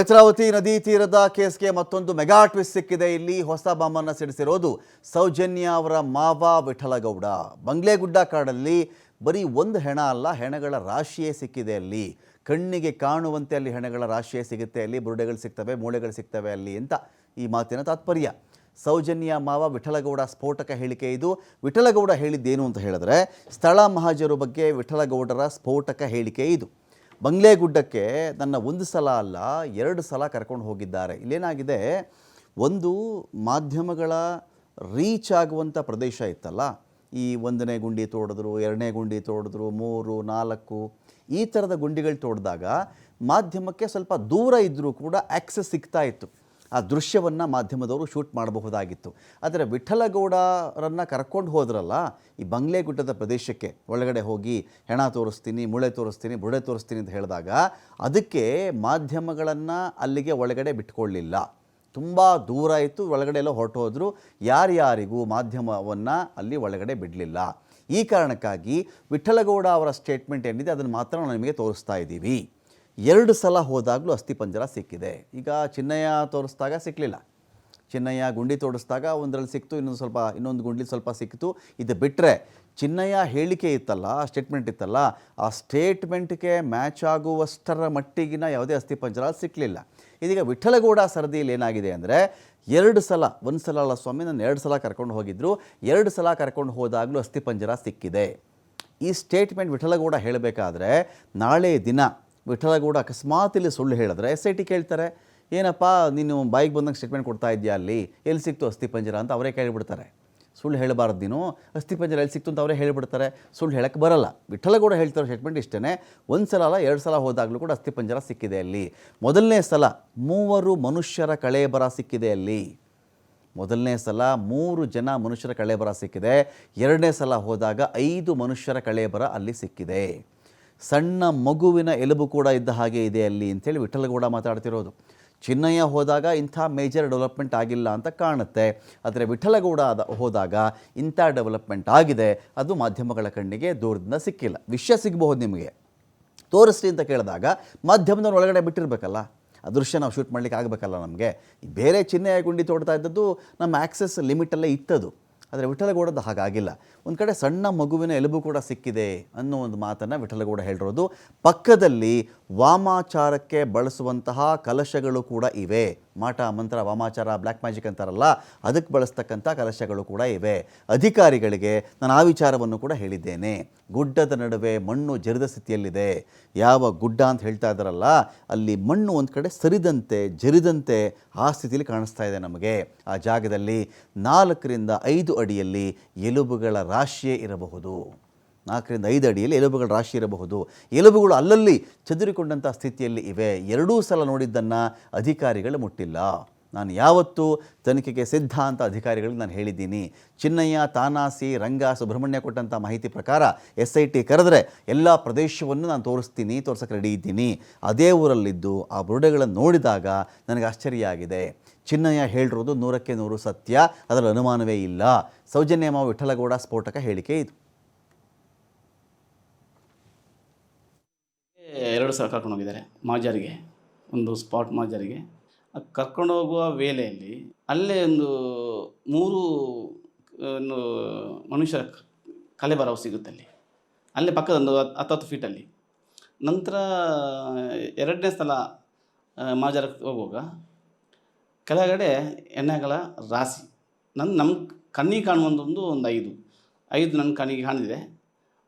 ನೇತ್ರಾವತಿ ನದಿ ತೀರದ ಕೇಸ್ಗೆ ಮತ್ತೊಂದು ಮೆಗಾ ಟ್ವಿಸ್ಟ್ ಸಿಕ್ಕಿದೆ. ಇಲ್ಲಿ ಹೊಸ ಬಾಂಬನ್ನು ಸಿಡಿಸಿರೋದು ಸೌಜನ್ಯ ಅವರ ಮಾವ ವಿಠಲಗೌಡ. ಬಂಗ್ಲೆಗುಡ್ಡ ಕಾಡಲ್ಲಿ ಬರೀ ಒಂದು ಹೆಣ ಅಲ್ಲ, ಹೆಣಗಳ ರಾಶಿಯೇ ಸಿಕ್ಕಿದೆ ಅಲ್ಲಿ. ಕಣ್ಣಿಗೆ ಕಾಣುವಂತೆ ಅಲ್ಲಿ ಹೆಣಗಳ ರಾಶಿಯೇ ಸಿಗುತ್ತೆ, ಅಲ್ಲಿ ಬುರುಡೆಗಳು ಸಿಗ್ತವೆ, ಮೂಳೆಗಳು ಸಿಗ್ತವೆ ಅಲ್ಲಿ ಅಂತ ಈ ಮಾತಿನ ತಾತ್ಪರ್ಯ. ಸೌಜನ್ಯ ಮಾವ ವಿಠಲಗೌಡ ಸ್ಫೋಟಕ ಹೇಳಿಕೆ ಇದು. ವಿಠಲಗೌಡ ಹೇಳಿದ್ದೇನು ಅಂತ ಹೇಳಿದ್ರೆ, ಸ್ಥಳ ಮಹಾಜರು ಬಗ್ಗೆ ವಿಠಲಗೌಡರ ಸ್ಫೋಟಕ ಹೇಳಿಕೆ ಇದು. ಬಂಗ್ಲೆಗುಡ್ಡಕ್ಕೆ ನನ್ನ ಒಂದು ಸಲ ಅಲ್ಲ, ಎರಡು ಸಲ ಕರ್ಕೊಂಡು ಹೋಗಿದ್ದಾರೆ. ಇಲ್ಲೇನಾಗಿದೆ? ಒಂದು ಮಾಧ್ಯಮಗಳ ರೀಚ್ ಆಗುವಂಥ ಪ್ರದೇಶ ಇತ್ತಲ್ಲ? ಈ ಒಂದನೇ ಗುಂಡಿ ತೋಡಿದ್ರು, ಎರಡನೇ ಗುಂಡಿ ತೋಡಿದ್ರು, ಮೂರು, ನಾಲ್ಕು, ಈ ಥರದ ಗುಂಡಿಗಳು ತೋಡಿದಾಗ ಮಾಧ್ಯಮಕ್ಕೆ ಸ್ವಲ್ಪ ದೂರ ಇದ್ದರೂ ಕೂಡ ಆ್ಯಕ್ಸಸ್ ಸಿಗ್ತಾ ಇತ್ತು. ಆ ದೃಶ್ಯವನ್ನು ಮಾಧ್ಯಮದವರು ಶೂಟ್ ಮಾಡಬಹುದಾಗಿತ್ತು. ಆದರೆ ವಿಠಲಗೌಡರನ್ನು ಕರ್ಕೊಂಡು ಹೋದ್ರಲ್ಲ, ಈ ಬಂಗ್ಲೆಗುಡ್ಡದ ಪ್ರದೇಶಕ್ಕೆ, ಒಳಗಡೆ ಹೋಗಿ ಹೆಣ ತೋರಿಸ್ತೀನಿ, ಮುಳೆ ತೋರಿಸ್ತೀನಿ ಬುಡೆ ತೋರಿಸ್ತೀನಿ ಅಂತ ಹೇಳಿದಾಗ, ಅದಕ್ಕೆ ಮಾಧ್ಯಮಗಳನ್ನು ಅಲ್ಲಿಗೆ ಒಳಗಡೆ ಬಿಟ್ಕೊಳ್ಳಿಲ್ಲ. ತುಂಬ ದೂರ ಇತ್ತು, ಒಳಗಡೆ ಎಲ್ಲ ಹೊರಟೋದ್ರು ಯಾರ್ಯಾರಿಗೂ ಮಾಧ್ಯಮವನ್ನು ಅಲ್ಲಿ ಒಳಗಡೆ ಬಿಡಲಿಲ್ಲ. ಈ ಕಾರಣಕ್ಕಾಗಿ ವಿಠಲಗೌಡ ಅವರ ಸ್ಟೇಟ್ಮೆಂಟ್ ಏನಿದೆ, ಅದನ್ನು ಮಾತ್ರ ನಾವು ನಿಮಗೆ ತೋರಿಸ್ತಾ ಇದ್ದೀವಿ. ಎರಡು ಸಲ ಹೋದಾಗಲೂ ಅಸ್ಥಿಪಂಜರ ಸಿಕ್ಕಿದೆ. ಈಗ ಚಿನ್ನಯ್ಯ ತೋರಿಸಿದಾಗ ಸಿಕ್ಕಲಿಲ್ಲ ಚಿನ್ನಯ್ಯ ಗುಂಡಿ ತೋರಿಸ್ದಾಗ ಒಂದರಲ್ಲಿ ಸಿಕ್ತು, ಇನ್ನೊಂದು ಸ್ವಲ್ಪ, ಇನ್ನೊಂದು ಗುಂಡಿ ಸ್ವಲ್ಪ ಸಿಕ್ತು ಇದು ಬಿಟ್ಟರೆ ಚಿನ್ನಯ್ಯ ಹೇಳಿಕೆ ಇತ್ತಲ್ಲ ಸ್ಟೇಟ್ಮೆಂಟ್ ಇತ್ತಲ್ಲ, ಆ ಸ್ಟೇಟ್ಮೆಂಟ್ಗೆ ಮ್ಯಾಚ್ ಆಗುವಷ್ಟರ ಮಟ್ಟಿಗಿನ ಯಾವುದೇ ಅಸ್ಥಿಪಂಜರ ಸಿಕ್ಕಲಿಲ್ಲ ಇದೀಗ ವಿಠಲಗೌಡ ಸರದಿಯಲ್ಲಿ ಏನಾಗಿದೆ ಅಂದರೆ, ಎರಡು ಸಲ, ಒಂದು ಸಲ ಅಲ್ಲ ಸ್ವಾಮಿ, ನಾನು ಎರಡು ಸಲ ಕರ್ಕೊಂಡು ಹೋಗಿದ್ರು. ಎರಡು ಸಲ ಕರ್ಕೊಂಡು ಹೋದಾಗಲೂ ಅಸ್ಥಿಪಂಜರ ಸಿಕ್ಕಿದೆ. ಈ ಸ್ಟೇಟ್ಮೆಂಟ್ ವಿಠಲಗೌಡ ಹೇಳಬೇಕಾದ್ರೆ, ನಾಳೆ ದಿನ ವಿಠಲಗೌಡ ಅಕಸ್ಮಾತ್ ಇಲ್ಲಿ ಸುಳ್ಳು ಹೇಳಿದ್ರೆ ಎಸ್ ಐ ಟಿ ಕೇಳ್ತಾರೆ, ಏನಪ್ಪ, ನೀನು ಬಾಯಿಗೆ ಬಂದಂಗೆ ಸ್ಟೇಟ್ಮೆಂಟ್ ಕೊಡ್ತಾ ಇದೆಯಾ ಅಲ್ಲಿ? ಎಲ್ಲಿ ಸಿಕ್ತು ಅಸ್ಥಿಪಂಜರ ಅಂತ ಅವರೇ ಕೇಳಿಬಿಡ್ತಾರೆ. ಸುಳ್ಳು ಹೇಳಬಾರ್ದು ನೀನು ಅಸ್ಥಿಪಂಜರ ಎಲ್ಲಿ ಸಿಕ್ತು ಅಂತ ಅವರೇ ಹೇಳಿಬಿಡ್ತಾರೆ. ಸುಳ್ಳು ಹೇಳಕ್ಕೆ ಬರಲ್ಲ. ವಿಠಲಗೌಡ ಹೇಳ್ತಿರೋ ಸ್ಟೇಟ್ಮೆಂಟ್ ಇಷ್ಟೇ ಒಂದು ಸಲ ಅಲ್ಲ, ಎರಡು ಸಲ ಹೋದಾಗಲೂ ಕೂಡ ಅಸ್ಥಿಪಂಜರ ಸಿಕ್ಕಿದೆ ಅಲ್ಲಿ. ಮೊದಲನೇ ಸಲ ಮೂವರು ಮನುಷ್ಯರ ಕಳೇಬರ ಸಿಕ್ಕಿದೆ ಅಲ್ಲಿ. ಮೊದಲನೇ ಸಲ ಮೂರು ಜನ ಮನುಷ್ಯರ ಕಳೇಬರ ಸಿಕ್ಕಿದೆ, ಎರಡನೇ ಸಲ ಹೋದಾಗ ಐದು ಮನುಷ್ಯರ ಕಳೇಬರ ಅಲ್ಲಿ ಸಿಕ್ಕಿದೆ. ಸಣ್ಣ ಮಗುವಿನ ಎಲುಬು ಕೂಡ ಇದ್ದ ಹಾಗೆ ಇದೆ ಅಲ್ಲಿ ಅಂತೇಳಿ ವಿಠಲಗೌಡ ಮಾತಾಡ್ತಿರೋದು. ಚಿನ್ನಯ್ಯ ಹೋದಾಗ ಇಂಥ ಮೇಜರ್ ಡೆವಲಪ್ಮೆಂಟ್ ಆಗಿಲ್ಲ ಅಂತ ಕಾಣುತ್ತೆ. ಆದರೆ ವಿಠಲಗೌಡ ಆದ ಹೋದಾಗ ಇಂಥ ಡೆವಲಪ್ಮೆಂಟ್ ಆಗಿದೆ. ಅದು ಮಾಧ್ಯಮಗಳ ಕಣ್ಣಿಗೆ ದೂರದಿಂದ ಸಿಕ್ಕಿಲ್ಲ. ವಿಷಯ ಸಿಗಬಹುದು ನಿಮಗೆ. ತೋರಿಸ್ರಿ ಅಂತ ಕೇಳಿದಾಗ ಮಾಧ್ಯಮದವ್ರ ಒಳಗಡೆ ಬಿಟ್ಟಿರಬೇಕಲ್ಲ. ಆ ದೃಶ್ಯ ನಾವು ಶೂಟ್ ಮಾಡಲಿಕ್ಕೆ ಆಗಬೇಕಲ್ಲ ನಮಗೆ. ಬೇರೆ ಚಿನ್ನೆಯ ಗುಂಡಿ ತೋಡ್ತಾ ಇದ್ದದ್ದು ನಮ್ಮ ಆ್ಯಕ್ಸೆಸ್ ಲಿಮಿಟಲ್ಲೇ ಇತ್ತದು. ಆದರೆ ವಿಠಲಗೌಡದ್ದು ಹಾಗಾಗಿಲ್ಲ. ಒಂದು ಕಡೆ ಸಣ್ಣ ಮಗುವಿನ ಎಲುಬು ಕೂಡ ಸಿಕ್ಕಿದೆ ಅನ್ನೋ ಒಂದು ಮಾತನ್ನು ವಿಠಲಗೌಡ ಹೇಳಿರೋದು. ಪಕ್ಕದಲ್ಲಿ ವಾಮಾಚಾರಕ್ಕೆ ಬಳಸುವಂತಹ ಕಲಶಗಳು ಕೂಡ ಇವೆ. ಮಾಟ, ಮಂತ್ರ, ವಾಮಾಚಾರ ಬ್ಲ್ಯಾಕ್ ಮ್ಯಾಜಿಕ್ ಅಂತಾರಲ್ಲ, ಅದಕ್ಕೆ ಬಳಸ್ತಕ್ಕಂಥ ಕಲಶಗಳು ಕೂಡ ಇವೆ. ಅಧಿಕಾರಿಗಳಿಗೆ ನಾನು ಆ ವಿಚಾರವನ್ನು ಕೂಡ ಹೇಳಿದ್ದೇನೆ. ಗುಡ್ಡದ ನಡುವೆ ಮಣ್ಣು ಜರಿದ ಸ್ಥಿತಿಯಲ್ಲಿದೆ. ಯಾವ ಗುಡ್ಡ ಅಂತ ಹೇಳ್ತಾ ಇದ್ದಾರಲ್ಲ, ಅಲ್ಲಿ ಮಣ್ಣು ಒಂದು ಕಡೆ ಸರಿದಂತೆ, ಜರಿದಂತೆ ಆ ಸ್ಥಿತಿಯಲ್ಲಿ ಕಾಣಿಸ್ತಾ ಇದೆ ನಮಗೆ. ಆ ಜಾಗದಲ್ಲಿ ನಾಲ್ಕರಿಂದ ಐದು ಅಡಿಯಲ್ಲಿ ಎಲುಬುಗಳ ರಾಶಿಯೇ ಇರಬಹುದು. ನಾಲ್ಕರಿಂದ ಐದು ಅಡಿಯಲ್ಲಿ ಎಲುಬುಗಳ ರಾಶಿ ಇರಬಹುದು. ಎಲುಬುಗಳು ಅಲ್ಲಲ್ಲಿ ಚದುರಿಕೊಂಡಂಥ ಸ್ಥಿತಿಯಲ್ಲಿ ಇವೆ. ಎರಡೂ ಸಲ ನೋಡಿದ್ದನ್ನು ಅಧಿಕಾರಿಗಳು ಮುಟ್ಟಿಲ್ಲ. ನಾನು ಯಾವತ್ತೂ ತನಿಖೆಗೆ ಸಿದ್ಧ ಅಂತ ಅಧಿಕಾರಿಗಳಿಗೆ ನಾನು ಹೇಳಿದ್ದೀನಿ. ಚಿನ್ನಯ್ಯ, ತಾನಾಸಿ, ರಂಗ, ಸುಬ್ರಹ್ಮಣ್ಯ ಕೊಟ್ಟಂಥ ಮಾಹಿತಿ ಪ್ರಕಾರ ಎಸ್ ಐ ಟಿ ಕರೆದ್ರೆ ಎಲ್ಲ ಪ್ರದೇಶವನ್ನು ನಾನು ತೋರಿಸ್ತೀನಿ, ತೋರ್ಸಕ್ಕೆ ರೆಡಿ ಇದ್ದೀನಿ. ಅದೇ ಊರಲ್ಲಿದ್ದು ಆ ಬುರುಡೆಗಳನ್ನು ನೋಡಿದಾಗ ನನಗೆ ಆಶ್ಚರ್ಯ ಆಗಿದೆ. ಚಿನ್ನಯ್ಯ ಹೇಳಿರೋದು ನೂರಕ್ಕೆ ನೂರು ಸತ್ಯ. ಅದರ ಅನುಮಾನವೇ ಇಲ್ಲ. ಸೌಜನ್ಯ ವಿಠಲಗೌಡ ಸ್ಫೋಟಕ ಹೇಳಿಕೆ ಇದು. ಎರಡು ಸಲ ಕರ್ಕೊಂಡು ಹೋಗಿದ್ದಾರೆ ಮಾಜರಿಗೆ ಒಂದು ಸ್ಪಾಟ್ ಮಾಜರಿಗೆ ಕರ್ಕೊಂಡು ಹೋಗುವ ವೇಳೆಯಲ್ಲಿ ಅಲ್ಲೇ ಒಂದು ಮೂರು ಒಂದು ಮನುಷ್ಯರ ಕಲೆಬರವು ಸಿಗುತ್ತೆ ಅಲ್ಲಿ. ಅಲ್ಲೇ ಪಕ್ಕದ ಒಂದು ಹತ್ತು ಫೀಟಲ್ಲಿ ನಂತರ ಎರಡನೇ ಸಲ ಮಾಜರ ಹೋಗುವಾಗ ಕೆಳಗಡೆ ಎಣ್ಣೆಗಳ ರಾಶಿ. ನನ್ನ ನಮ್ಮ ಕಣ್ಣಿಗೆ ಕಾಣುವಂಥದ್ದು ಒಂದು ಐದು. ಐದು ನನ್ನ ಕಣ್ಣಿಗೆ ಕಾಣಿದೆ.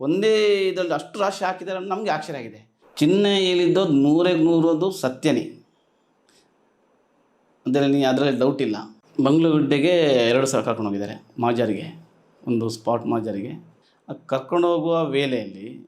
ಒಂದೇ ಇದರಲ್ಲಿ ಅಷ್ಟು ರಾಶಿ ಹಾಕಿದ್ದಾರೆ ನಮಗೆ ಆಶ್ಚರ್ಯ ಆಗಿದೆ. ಚಿನ್ನ ಹೇಳಿದ್ದು ನೂರೇ ನೂರದು ಸತ್ಯನೇ. ಅದರಲ್ಲಿ ಅದರಲ್ಲಿ ಡೌಟ್ ಇಲ್ಲ. ಬಂಗ್ಲಗುಡ್ಡೆಗೆ ಎರಡು ಸಲ ಕರ್ಕೊಂಡು ಹೋಗಿದ್ದಾರೆ ಮಾಜಾರಿಗೆ. ಒಂದು ಸ್ಪಾಟ್ ಮಾಜಾರಿಗೆ. ಕರ್ಕೊಂಡು ಹೋಗುವ ವೇಳೆಯಲ್ಲಿ